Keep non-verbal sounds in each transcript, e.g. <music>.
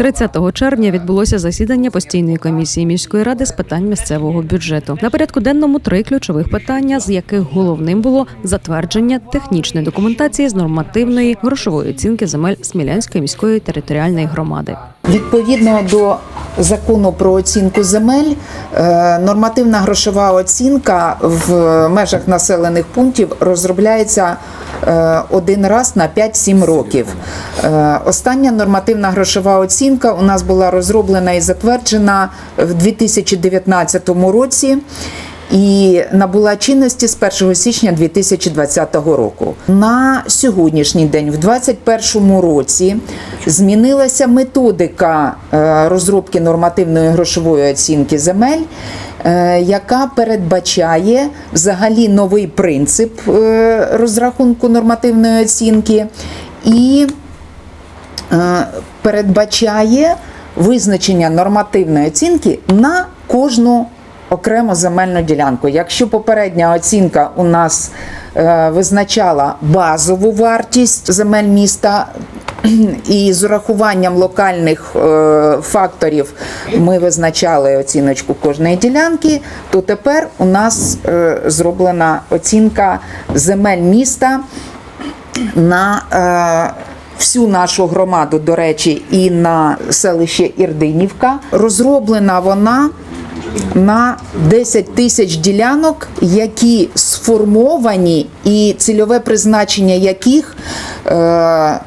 30 червня відбулося засідання постійної комісії міської ради з питань місцевого бюджету. На порядку денному три ключових питання, з яких головним було затвердження технічної документації з нормативної грошової оцінки земель Смілянської міської територіальної громади. Відповідно до закону про оцінку земель, е, нормативна грошова оцінка в межах населених пунктів розробляється е, один раз на 5-7 років. Е, Остання нормативна грошова оцінка у нас була розроблена і затверджена в 2019 році і набула чинності з 1 січня 2020 року. На сьогоднішній день, в 2021 році, змінилася методика е, розробки нормативної грошової оцінки земель. е, Яка передбачає взагалі новий принцип е, розрахунку нормативної оцінки і передбачає визначення нормативної оцінки на кожну окрему земельну ділянку. Якщо попередня оцінка у нас е, визначала базову вартість земель міста. І з урахуванням локальних е, факторів ми визначали оціночку кожної ділянки, то тепер у нас е, зроблена оцінка земель міста на е, всю нашу громаду, до речі, і на селище Ірдинівка. Розроблена вона на 10 тисяч ділянок, які сформовані, і цільове призначення яких. Е,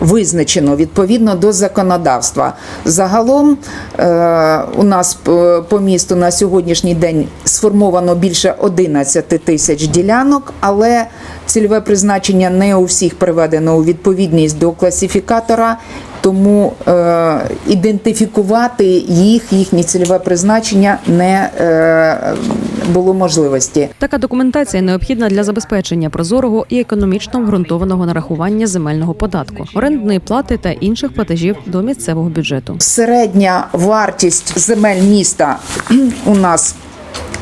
Визначено відповідно до законодавства. Загалом е, у нас е, по місту на сьогоднішній день сформовано більше 11 тисяч ділянок, але цільове призначення не у всіх приведено у відповідність до класифікатора. Тому е, ідентифікувати їх, їхнє цільове призначення не е, було можливості. Така документація необхідна для забезпечення прозорого і економічно обґрунтованого нарахування земельного податку, орендної плати та інших платежів до місцевого бюджету. Середня вартість земель міста <clears throat> у нас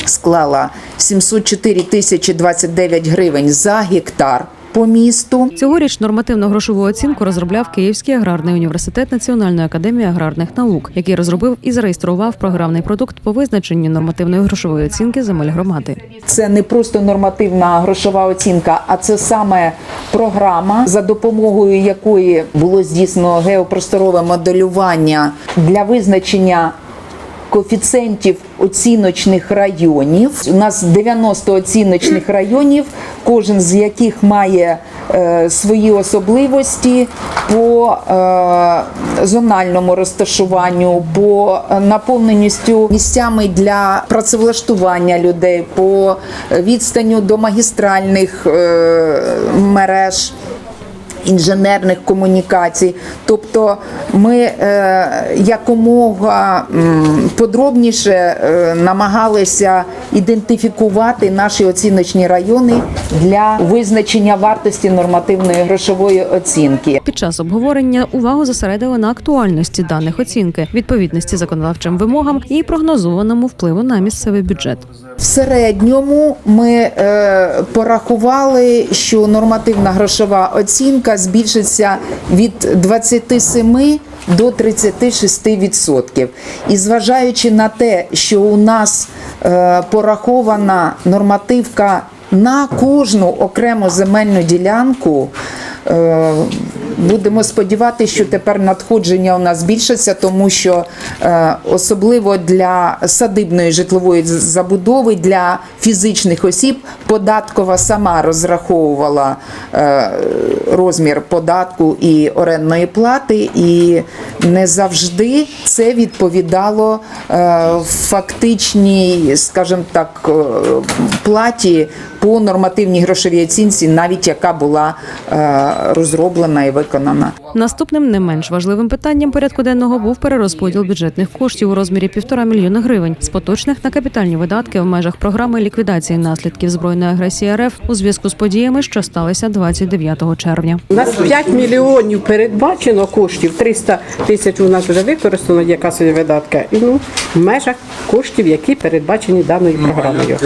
склала 704 тисячі 29 гривень за гектар по місту. Цьогоріч нормативно-грошову оцінку розробляв Київський аграрний університет Національної академії аграрних наук, який розробив і зареєстрував програмний продукт по визначенню нормативної грошової оцінки земель громади. Це не просто нормативна грошова оцінка, а це саме програма, за допомогою якої було здійснено геопросторове моделювання для визначення. Коефіцієнтів оціночних районів. У нас 90 оціночних районів, кожен з яких має е, свої особливості по е, зональному розташуванню, по е, наповненістю місцями для працевлаштування людей, по відстанню до магістральних е, мереж інженерних комунікацій. Тобто ми е, якомога подробніше е, намагалися ідентифікувати наші оціночні райони для визначення вартості нормативної грошової оцінки. Під час обговорення увагу зосередили на актуальності даних оцінки, відповідності законодавчим вимогам і прогнозованому впливу на місцевий бюджет. В середньому ми е, порахували, що нормативна грошова оцінка збільшиться від 27 до 36%. І зважаючи на те, що у нас е, порахована нормативка на кожну окрему земельну ділянку. е, Будемо сподіватися, що тепер надходження у нас збільшаться, тому що е, особливо для садибної житлової забудови для фізичних осіб податкова сама розраховувала е, розмір податку і орендної плати, і не завжди це відповідало е, фактичній, скажімо так, платі по нормативній грошовій оцінці, навіть яка була е, розроблена і виконана. Наступним не менш важливим питанням порядку денного був перерозподіл бюджетних коштів у розмірі півтора мільйона гривень з поточних на капітальні видатки в межах програми ліквідації наслідків збройної агресії РФ у зв'язку з подіями, що сталися 29 червня. У нас 5 мільйонів передбачено коштів, 300 тисяч у нас вже використано є касові видатки. І ну в межах коштів, які передбачені даною програмою.